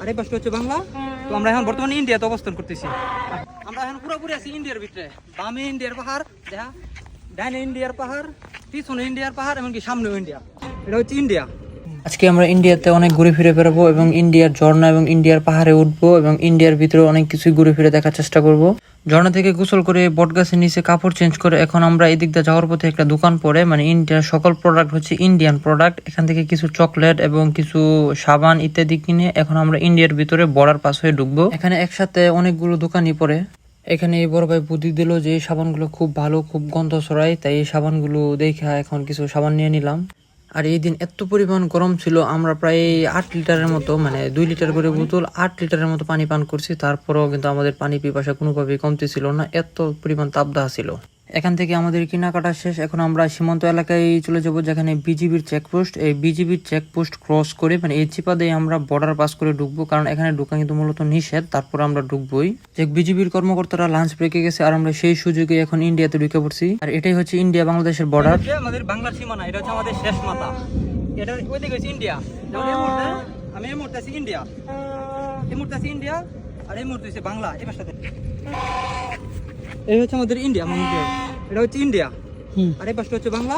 আর হচ্ছে বাংলা? তো আমরা এখন বর্তমানে ইন্ডিয়াতে অবস্থান করতেছি। আমরা এখন পুরোপুরি আছি ইন্ডিয়ার ভিতরে। বামে ইন্ডিয়ার পাহাড়, দেখা? ডাইনে ইন্ডিয়ার পাহাড়, পিছনে ইন্ডিয়ার পাহাড়, এমনকি সামনেও ইন্ডিয়া। এটা হচ্ছে ইন্ডিয়া। আজকে আমরা ইন্ডিয়াতে অনেক ঘুরে ফিরে বেড়াবো এবং ইন্ডিয়ার ঝর্ণা এবং ইন্ডিয়ার পাহাড়ে উঠবো এবং ইন্ডিয়ার ভিতরে অনেক কিছুই ঘুরে ফিরে দেখার চেষ্টা করব। ঝর্ণা থেকে গোসল করে বটগাছের নিচে কাপড় চেঞ্জ করে এখন আমরা এদিক দিয়ে যাওয়ার পথে একটা দোকান পড়ে মানে ইন্ডিয়ার সকল প্রোডাক্ট হচ্ছে ইন্ডিয়ান প্রোডাক্ট এখান থেকে কিছু চকলেট এবং কিছু সাবান ইত্যাদি কিনে এখন আমরা ইন্ডিয়ার ভিতরে বর্ডার পাস হয়ে ঢুকবো। এখানে একসাথে অনেকগুলো দোকানই পড়ে। এখানে এই বড় ভাই বুদ্ধি দিল যে এই সাবানগুলো খুব ভালো, খুব গন্ধ ছড়ায়, তাই এই সাবানগুলো দেখে এখন কিছু সাবান নিয়ে নিলাম। আর এই দিন এত পরিমাণ গরম ছিল, আমরা প্রায় আট লিটারের মতো মানে দুই লিটার করে বোতল, আট লিটারের মতো পানি পান করছি। তারপরেও কিন্তু আমাদের পানি পিপাসা কোনোভাবেই কমতে ছিল না, এত পরিমাণ তাপদাহ ছিল। এখান থেকে আমাদের কেনাকাটা শেষ। এখন আমরা সীমান্ত এলাকায় চলে যাব, যেখানে বিজিবির চেকপোস্ট এই বিজিবির চেকপোস্ট ক্রস করে মানে এই চিপা দিয়ে আমরা বর্ডার পাস করে ঢুকবো, কারণ এখানে ঢুকা কিন্তু মূলত নিষেধ। তারপর আমরা ঢুকবোই। যে বিজিবির কর্মকর্তারা লাঞ্চ ব্রেকে গেছে, আর আমরা সেই সুযোগে এখন ইন্ডিয়াতে ঢুকে পড়ছি। আর এটাই হচ্ছে ইন্ডিয়া বাংলাদেশের বর্ডার আমাদের বাংলার সীমানা, এটা হচ্ছে আমাদের শেষ মাথা। এটা ওই দিকে হচ্ছে ইন্ডিয়া। আমি এই মুহূর্তে আছি ইন্ডিয়া। এই মুহূর্তে আছি ইন্ডিয়া, আর এই মুহূর্তে হচ্ছে বাংলা, এই পাশটাতে এই হচ্ছে আমাদের ইন্ডিয়া মন্দির। এটা হচ্ছে ইন্ডিয়া আর এই পাশটা হচ্ছে বাংলা।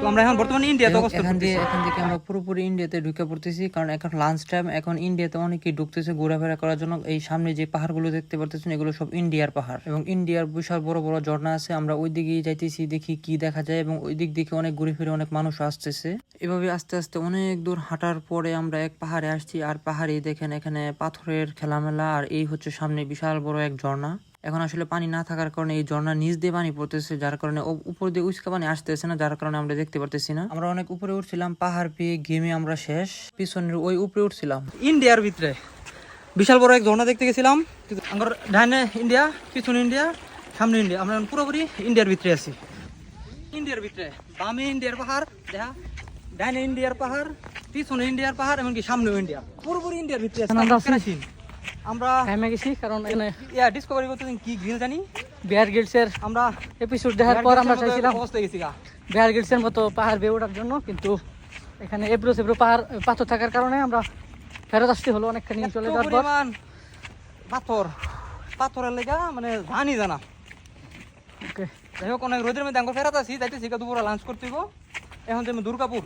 তো আমরা এখন বর্তমানে ইন্ডিয়াতে অবস্থান এখান দিয়ে এখান থেকে আমরা পুরোপুরি ইন্ডিয়াতে ঢুকে পড়তেছি কারণ এখন লাঞ্চ টাইম এখন ইন্ডিয়াতে অনেকেই ঢুকতেছে ঘোরাফেরা করার জন্য। এই সামনে যে পাহাড়গুলো দেখতে পারতেছেন এগুলো সব ইন্ডিয়ার পাহাড়। এবং ইন্ডিয়ার বিশাল বড় বড় ঝর্ণা আছে আমরা ওই দিকেই যাইতেছি দেখি কি দেখা যায়। এবং ওই দিক দেখে অনেক ঘুরে ফিরে অনেক মানুষ আসতেছে। এভাবে আস্তে আস্তে অনেক দূর হাঁটার পরে আমরা এক পাহাড়ে আসছি আর পাহাড়ে দেখেন এখানে পাথরের খেলামেলা আর এই হচ্ছে সামনে বিশাল বড় এক ঝর্ণা। এখন আসলে পানি না থাকার কারণে এই ঝর্ণার নিচ দিয়ে পানি পড়তেছে যার কারণে উপর দিয়ে উস্কা পানি আসতেছে না যার কারণে আমরা দেখতে পারতেছি না। আমরা অনেক উপরে উঠছিলাম পাহাড় পেয়ে গেমে আমরা শেষ। পিছনের ওই উপরে উঠছিলাম। ইন্ডিয়ার ভিতরে। বিশাল বড় এক ঝর্ণা দেখতে গেছিলাম আমার ডাইনে ইন্ডিয়া পিছনে ইন্ডিয়া সামনে ইন্ডিয়া। আমরা পুরোপুরি ইন্ডিয়ার ভিতরে আছি। ইন্ডিয়ার ভিতরে। বামে ইন্ডিয়ার পাহাড় দেখা। ডাইনে ইন্ডিয়ার পাহাড় পিছনে ইন্ডিয়ার পাহাড় এমনকি সামনেও ইন্ডিয়া। পুরোপুরি ইন্ডিয়ার ভিতরে আছি। আমরা আছি। টাইমে গেছি কারণ এখানে ইয়া ডিসকভারি করতে কি গ্রিল জানি? বিহার গিলসের আমরা এপিসোড দেখার পর আমরা চাইছিলাম বিহার গিলসের মতো পাহাড় বেয়ে ওঠার জন্য কিন্তু এখানে এব্রো সেব্রো পাহাড় পাথর থাকার কারণে আমরা ফেরত আসতে হলো অনেকখানি চলে যাওয়ার পর। পাথর। পাথরের লেগা মানে জানি জানা। ওকে যাই হোক অনেক রোদের মধ্যে ফেরাত আছি যাইতেছি দুপুরে লাঞ্চ করতে এখন যাব দুর্গাপুর।